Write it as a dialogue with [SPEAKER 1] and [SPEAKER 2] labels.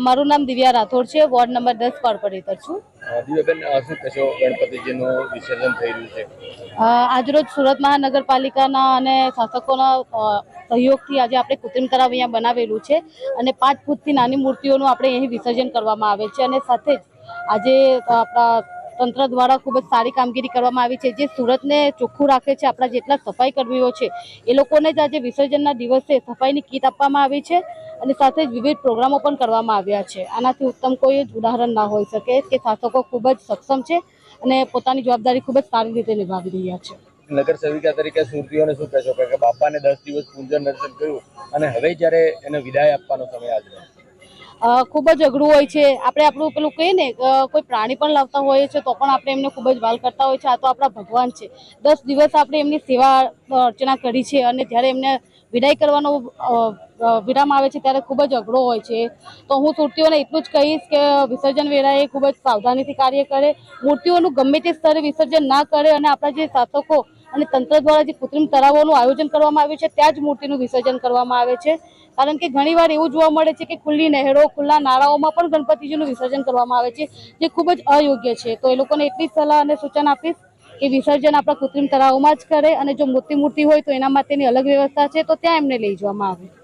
[SPEAKER 1] મારું નામ દિવ્યા રાઠોડ છે વોર્ડ નંબર દસ કોર્પોરેટર છું.
[SPEAKER 2] દિવ્યાબેન શું કહેશો ગણપતિજીનું વિસર્જન થઈ રહ્યું છે
[SPEAKER 1] આજરોજ સુરત મહાનગરપાલિકાના અને શાસકોના સહયોગથી આજે આપણે કૃત્રિમ તળાવ અહીંયા બનાવેલું છે અને પાંચ ફૂટથી નાની મૂર્તિઓનું આપણે અહીં વિસર્જન કરવામાં આવે છે અને સાથે જ આજે આપણા તંત્ર દ્વારા ખૂબ જ સારી કામગીરી કરવામાં આવી છે. જે સુરતને ચોખ્ખું રાખે છે આપણા જેટલા સફાઈ કર્મીઓ છે એ લોકોને જ આજે વિસર્જનના દિવસે સફાઈની કીટ આપવામાં આવી છે અને સાથે જ વિવિધ પ્રોગ્રામો પણ કરવામાં આવ્યા છે. આનાથી ઉત્તમ કોઈ જ ઉદાહરણ ના હોઈ શકે કે શાસકો ખૂબ જ સક્ષમ છે અને પોતાની જવાબદારી ખૂબ જ સારી રીતે નિભાવી રહ્યા છે.
[SPEAKER 2] નગર સેવિકા તરીકે સુરતીઓને શું કહેશો? કે બાપાને દસ દિવસ પૂજન દર્શન કર્યું અને હવે જ્યારે એને વિદાય આપવાનો સમય આજે
[SPEAKER 1] અ, ખૂબ જ અઘરું હોય છે. આપણે આપણું પેલું કહીએ ને કોઈ પ્રાણી પણ લાવતા હોઈએ છીએ તો પણ આપણે એમને ખૂબ જ વાલ કરતા હોય છે. આ તો આપણા ભગવાન છે. દસ દિવસ આપણે એમની સેવા અર્ચના કરી છે અને જ્યારે એમને વિદાય કરવાનો વિરામ આવે છે, ત્યારે ખૂબ જ અઘરો હોય છે. તો હું સુરતીઓને એટલું જ કહીશ કે વિસર્જન વેળાએ ખૂબ જ સાવધાનીથી કાર્ય કરે. મૂર્તિઓનું ગમે તે સ્તરે વિસર્જન ના કરે અને આપણા જે શાસકો અને તંત્ર દ્વારા જે કૃત્રિમ તળાવોનું આયોજન કરવામાં આવ્યું છે, ત્યાં જ મૂર્તિનું વિસર્જન કરવામાં આવે છે. કારણ કે ઘણીવાર એવું જોવા મળે છે કે ખુલ્લી નહેરો, ખુલ્લા નાળાઓમાં પણ ગણપતિજીનું વિસર્જન કરવામાં આવે છે, જે ખૂબ જ અયોગ્ય છે. તો એ લોકોને એટલી જ સલાહ અને સૂચન આપીશ કે વિસર્જન આપણા કૃત્રિમ તળાવોમાં જ કરે અને જો મૂર્તિ મૂર્તિ હોય તો એના માટેની અલગ વ્યવસ્થા છે, તો ત્યાં એમને લઈ જવામાં આવે.